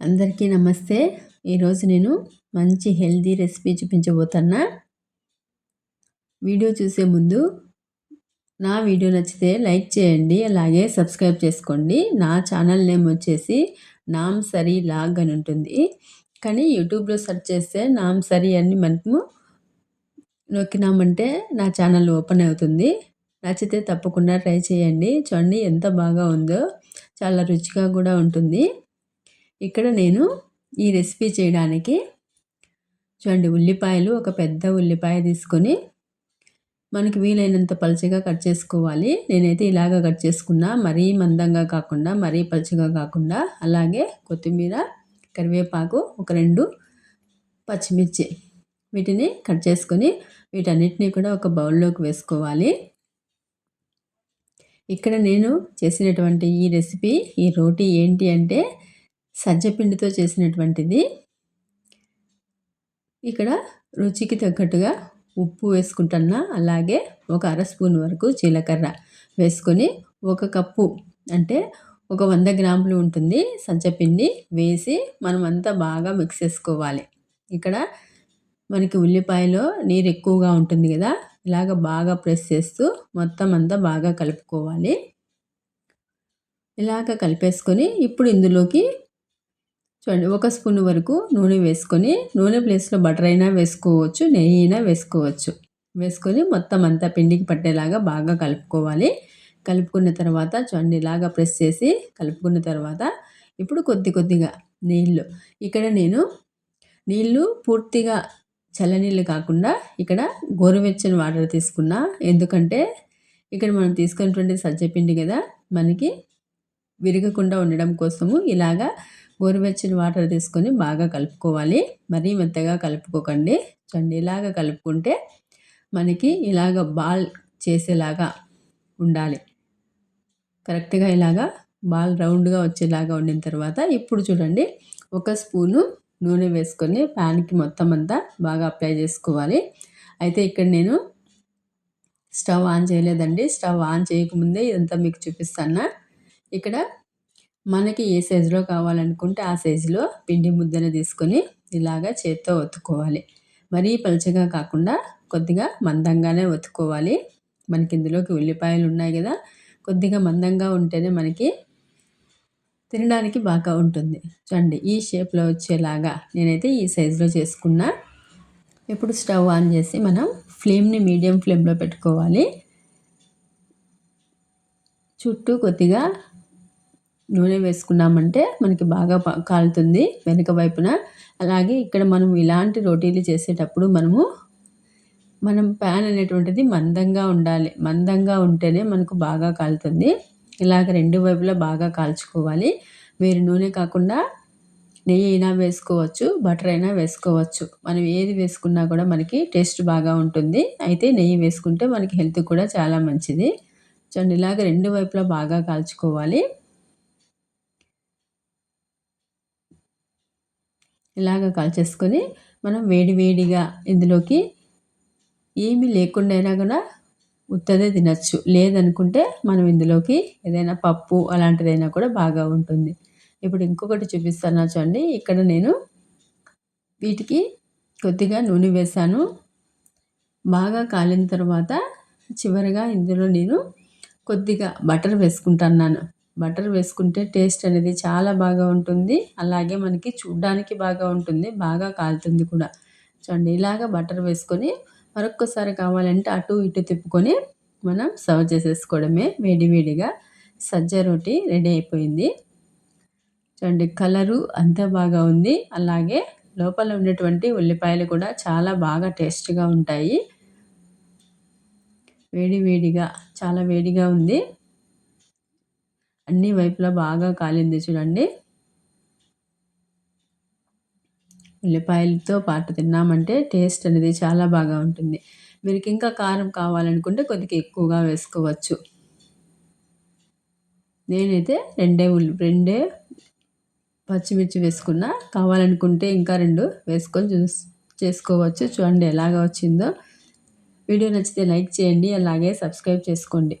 అందరికీ నమస్తే. ఈరోజు నేను మంచి హెల్దీ రెసిపీ చూపించబోతున్నా. వీడియో చూసే ముందు నా వీడియో నచ్చితే లైక్ చేయండి అలాగే సబ్స్క్రైబ్ చేసుకోండి. నా ఛానల్ నేమ్ వచ్చేసి నామ్ సరీ లాగ్ అని ఉంటుంది. కానీ యూట్యూబ్లో సెర్చ్ చేస్తే నామ్ సరీ అని మనకు నొక్కినామంటే నా ఛానల్ ఓపెన్ అవుతుంది. నచ్చితే తప్పకుండా ట్రై చేయండి. చూడండి ఎంత బాగా ఉందో. చాలా రుచిగా కూడా ఉంటుంది. ఇక్కడ నేను ఈ రెసిపీ చేయడానికి చూడండి ఉల్లిపాయలు ఒక పెద్ద ఉల్లిపాయ తీసుకొని మనకి వీలైనంత పలుచగా కట్ చేసుకోవాలి. నేనైతే ఇలాగ కట్ చేసుకున్నా మరీ మందంగా కాకుండా మరీ పలుచగా కాకుండా అలాగే కొత్తిమీర కరివేపాకు ఒక రెండు పచ్చిమిర్చి వీటిని కట్ చేసుకొని వీటన్నిటినీ కూడా ఒక బౌల్లోకి వేసుకోవాలి. ఇక్కడ నేను చేసినటువంటి ఈ రెసిపీ ఈ రోటీ ఏంటి అంటే సజ్జపిండితో చేసినటువంటిది. ఇక్కడ రుచికి తగ్గట్టుగా ఉప్పు వేసుకుంటున్నా అలాగే ఒక అర స్పూన్ వరకు జీలకర్ర వేసుకొని ఒక కప్పు అంటే ఒక వంద గ్రాములు ఉంటుంది సజ్జపిండి వేసి మనం అంతా బాగా మిక్స్ చేసుకోవాలి. ఇక్కడ మనకి ఉల్లిపాయలో నీరు ఎక్కువగా ఉంటుంది కదా ఇలాగ బాగా ప్రెస్ చేస్తూ మొత్తం అంతా బాగా కలుపుకోవాలి. ఇలాగ కలిపేసుకొని ఇప్పుడు ఇందులోకి చూడండి ఒక స్పూన్ వరకు నూనె వేసుకొని నూనె ప్లేస్లో బటర్ అయినా వేసుకోవచ్చు నెయ్యి అయినా వేసుకోవచ్చు. వేసుకొని మొత్తం అంతా పిండికి పట్టేలాగా బాగా కలుపుకోవాలి. కలుపుకున్న తర్వాత చూడండి ఇలాగా ప్రెస్ చేసి కలుపుకున్న తర్వాత ఇప్పుడు కొద్ది కొద్దిగా నీళ్ళు. ఇక్కడ నేను నీళ్ళు పూర్తిగా చల్లనీళ్ళు కాకుండా ఇక్కడ గోరువెచ్చని వాటర్ తీసుకున్నా. ఎందుకంటే ఇక్కడ మనం తీసుకున్నటువంటి సజ్జపిండి కదా మనకి విరగకుండా ఉండడం కోసము ఇలాగా గోరువెచ్చని వాటర్ తీసుకొని బాగా కలుపుకోవాలి. మరీ మెత్తగా కలుపుకోకండి. చూడండి ఇలాగ కలుపుకుంటే మనకి ఇలాగ బాల్ చేసేలాగా ఉండాలి. కరెక్ట్గా ఇలాగా బాల్ రౌండ్గా వచ్చేలాగా ఉండిన తర్వాత ఇప్పుడు చూడండి ఒక స్పూను నూనె వేసుకొని ప్యాన్కి మొత్తం అంతా బాగా అప్లై చేసుకోవాలి. అయితే ఇక్కడ నేను స్టవ్ ఆన్ చేయలేదండి. స్టవ్ ఆన్ చేయకముందే ఇదంతా మీకు చూపిస్తాను ఇక్కడ మనకి ఏ సైజులో కావాలనుకుంటే ఆ సైజులో పిండి ముద్దను తీసుకొని ఇలాగా చేత్తో ఒత్తుకోవాలి. మరీ పలుచగా కాకుండా కొద్దిగా మందంగానే ఒత్తుకోవాలి. మనకి ఇందులోకి ఉల్లిపాయలు ఉన్నాయి కదా కొద్దిగా మందంగా ఉంటేనే మనకి తినడానికి బాగా ఉంటుంది. చూడండి ఈ షేప్లో వచ్చేలాగా నేనైతే ఈ సైజులో చేసుకున్నా. ఇప్పుడు స్టవ్ ఆన్ చేసి మనం ఫ్లేమ్ని మీడియం ఫ్లేమ్లో పెట్టుకోవాలి. చుట్టూ కొద్దిగా నూనె వేసుకున్నామంటే మనకి బాగా కాలుతుంది వెనుక వైపున. అలాగే ఇక్కడ మనం ఇలాంటి రోటీలు చేసేటప్పుడు మనము మనం ప్యాన్ అనేటువంటిది మందంగా ఉండాలి. మందంగా ఉంటేనే మనకు బాగా కాలుతుంది. ఇలాగ రెండు వైపులా బాగా కాల్చుకోవాలి. వేరు నూనె కాకుండా నెయ్యి అయినా వేసుకోవచ్చు బటర్ అయినా వేసుకోవచ్చు. మనం ఏది వేసుకున్నా కూడా మనకి టేస్ట్ బాగా ఉంటుంది. అయితే నెయ్యి వేసుకుంటే మనకి హెల్త్ కూడా చాలా మంచిది. చూడండి ఇలాగ రెండు వైపులా బాగా కాల్చుకోవాలి. ఇలాగ కాల్చేసుకొని మనం వేడి వేడిగా ఇందులోకి ఏమీ లేకుండా అయినా కూడా ఉత్తదే తినచ్చు. లేదనుకుంటే మనం ఇందులోకి ఏదైనా పప్పు అలాంటిదైనా కూడా బాగా ఉంటుంది. ఇప్పుడు ఇంకొకటి చూపిస్తాను చూడండి. ఇక్కడ నేను వీటికి కొద్దిగా నూనె వేసాను బాగా కాలిన తర్వాత చివరిగా ఇందులో నేను కొద్దిగా బటర్ వేసుకుంటున్నాను. బటర్ వేసుకుంటే టేస్ట్ అనేది చాలా బాగా ఉంటుంది. అలాగే మనకి చూడ్డానికి బాగా ఉంటుంది. బాగా కాలుతుంది కూడా. చూడండి ఇలాగ బటర్ వేసుకొని మరొక్కసారి కావాలంటే అటు ఇటు తిప్పుకొని మనం సర్వ్ చేసేసుకోవడమే. వేడివేడిగా సజ్జ రోటి రెడీ అయిపోయింది. చూడండి కలరు అంతా బాగా ఉంది. అలాగే లోపల ఉన్నటువంటి ఉల్లిపాయలు కూడా చాలా బాగా టేస్ట్గా ఉంటాయి. వేడి వేడిగా చాలా వేడిగా ఉంది. అన్ని వైపులా బాగా కాలింది చూడండి. ఉల్లిపాయలతో పాటు తిన్నామంటే టేస్ట్ అనేది చాలా బాగా ఉంటుంది. మీకు ఇంకా కారం కావాలనుకుంటే కొద్దిగా ఎక్కువగా వేసుకోవచ్చు. నేనైతే రెండే ఉల్లి రెండే పచ్చిమిర్చి వేసుకున్నా. కావాలనుకుంటే ఇంకా రెండు వేసుకొని చూస్ చేసుకోవచ్చు. చూడండి ఎలాగ వచ్చిందో. వీడియో నచ్చితే లైక్ చేయండి అలాగే సబ్స్క్రైబ్ చేసుకోండి.